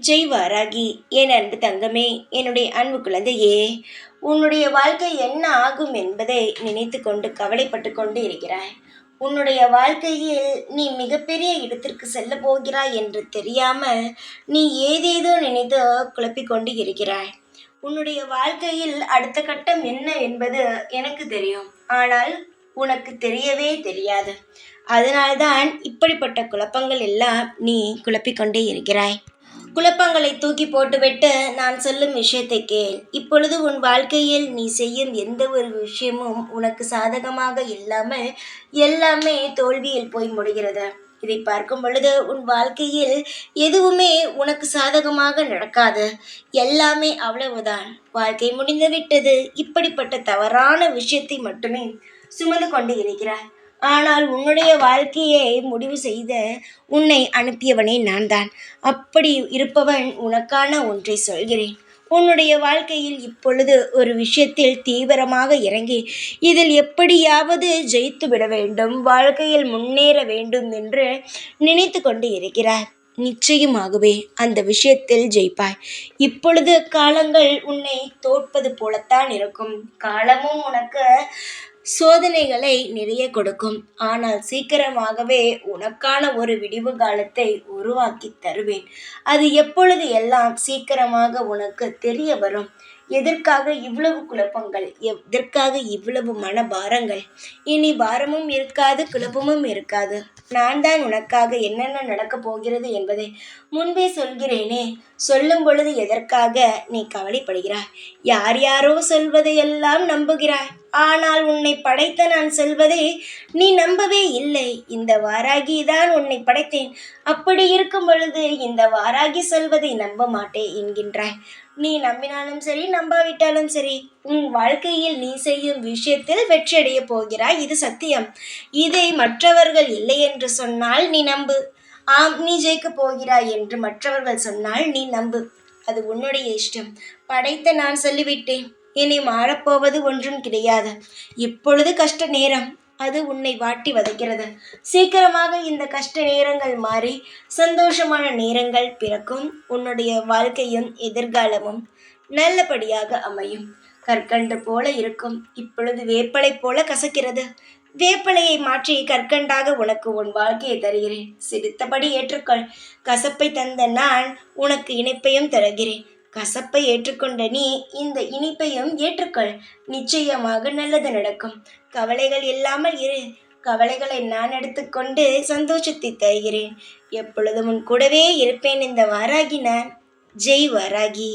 ஜெய் வாராகி என் அன்பு தங்கமே என்னுடைய அன்பு குழந்தையே உன்னுடைய வாழ்க்கை என்ன ஆகும் என்பதை நினைத்து கொண்டு கவலைப்பட்டு கொண்டு இருக்கிறாய். உன்னுடைய வாழ்க்கையில் நீ மிகப்பெரிய இடத்திற்கு செல்ல போகிறாய் என்று தெரியாமல் நீ ஏதேதோ நினைத்து குழப்பிக்கொண்டு இருக்கிறாய். உன்னுடைய வாழ்க்கையில் அடுத்த கட்டம் என்ன என்பது எனக்கு தெரியும். ஆனால் உனக்கு தெரியவே தெரியாது. அதனால்தான் இப்படிப்பட்ட குழப்பங்கள் எல்லாம் நீ குழப்பிக்கொண்டே இருக்கிறாய். குழப்பங்களை தூக்கி போட்டுவிட்டு நான் சொல்லும் விஷயத்தை கேள். இப்பொழுது உன் வாழ்க்கையில் நீ செய்யும் எந்த ஒரு விஷயமும் உனக்கு சாதகமாக இல்லாமல் எல்லாமே தோல்வியில் போய் முடிகிறது. இதை பார்க்கும் பொழுது உன் வாழ்க்கையில் எதுவுமே உனக்கு சாதகமாக நடக்காது. எல்லாமே அவ்வளவுதான். வாழ்க்கை முடிந்து விட்டது இப்படிப்பட்ட தவறான விஷயத்தை மட்டுமே சுமந்து கொண்டு இருக்கிறாய். ஆனால் உன்னுடைய வாழ்க்கையை முடிவு செய்த உன்னை அனுப்பியவனே நான் தான் அப்படி இருப்பவன் உனக்கான ஒன்றை சொல்கிறேன். உன்னுடைய வாழ்க்கையில் இப்பொழுது ஒரு விஷயத்தில் தீவிரமாக இறங்கி இதில் எப்படியாவது ஜெயித்து விட வேண்டும் வாழ்க்கையில் முன்னேற வேண்டும் என்று நினைத்து கொண்டு இருக்கிறார். நிச்சயமாகவே அந்த விஷயத்தில் ஜெயிப்பாய். இப்பொழுது காலங்கள் உன்னை தோற்பது போலத்தான் இருக்கும். காலமும் உனக்கு சோதனைகளை நிறைய கொடுக்கும். ஆனால் சீக்கிரமாகவே உனக்கான ஒரு விடிவு காலத்தை உருவாக்கி தருவேன். அது எப்பொழுது எல்லாம் சீக்கிரமாக உனக்கு தெரிய வரும்? எதற்காக இவ்வளவு குழப்பங்கள்? எதற்காக இவ்வளவு மன பாரங்கள் இனி பாரமும் இருக்காது குழப்பமும் இருக்காது. நான் தான் உனக்காக என்னென்ன நடக்கப் போகிறது என்பதை முன்பே சொல்கிறேனே. சொல்லும் பொழுது எதற்காக நீ கவலைப்படுகிறாய்? யார் யாரோ சொல்வதையெல்லாம் நம்புகிறாய். ஆனால் உன்னை படைத்த நான் சொல்வதை நீ நம்பவே இல்லை. இந்த வாராகி தான் உன்னை படைத்தேன். அப்படி இருக்கும் பொழுது இந்த வாராகி சொல்வதை நம்ப மாட்டேன் என்கின்றாய். நீ நம்பினாலும் சரி நம்பாவிட்டாலும் சரி உன் வாழ்க்கையில் நீ செய்யும் விஷயத்தில் வெற்றியடைய போகிறாய். இது சத்தியம். இதை மற்றவர்கள் இல்லை என்று சொன்னால் நீ நம்பு. ஆம் நீ ஜெயிக்கப் போகிறாய் என்று மற்றவர்கள் சொன்னால் நீ நம்பு. அது உன்னுடைய இஷ்டம். படைத்த நான் சொல்லிவிட்டேன். இனி மாறப்போவது ஒன்றும் கிடையாது. இப்பொழுது கஷ்ட நேரம். அது உன்னை வாட்டி வதைக்கிறது. சீக்கிரமாக இந்த கஷ்ட நேரங்கள் மாறி சந்தோஷமான நேரங்கள் பிறக்கும். உன்னுடைய வாழ்க்கையும் எதிர்காலமும் நல்லபடியாக அமையும். கற்கண்டு போல இருக்கும். இப்பொழுது வேப்பலை போல கசக்கிறது. வேப்பலையை மாற்றி கற்கண்டாக உனக்கு உன் வாழ்க்கையை தருகிறேன். சிரித்தபடி ஏற்றுக்கொள். கசப்பை தந்த நான் உனக்கு இணைப்பையும் தருகிறேன். கசப்பை ஏற்றுக்கொண்ட நீ இந்த இனிப்பையும் ஏற்றுக்கொள். நிச்சயமாக நல்லது நடக்கும். கவலைகள் இல்லாமல் இரு. கவலைகளை நான் எடுத்துக்கொண்டு சந்தோஷத்தை தருகிறேன். எப்பொழுதும் உன் கூடவே இருப்பேன் இந்த வாராகி நான். ஜெய் வாராகி.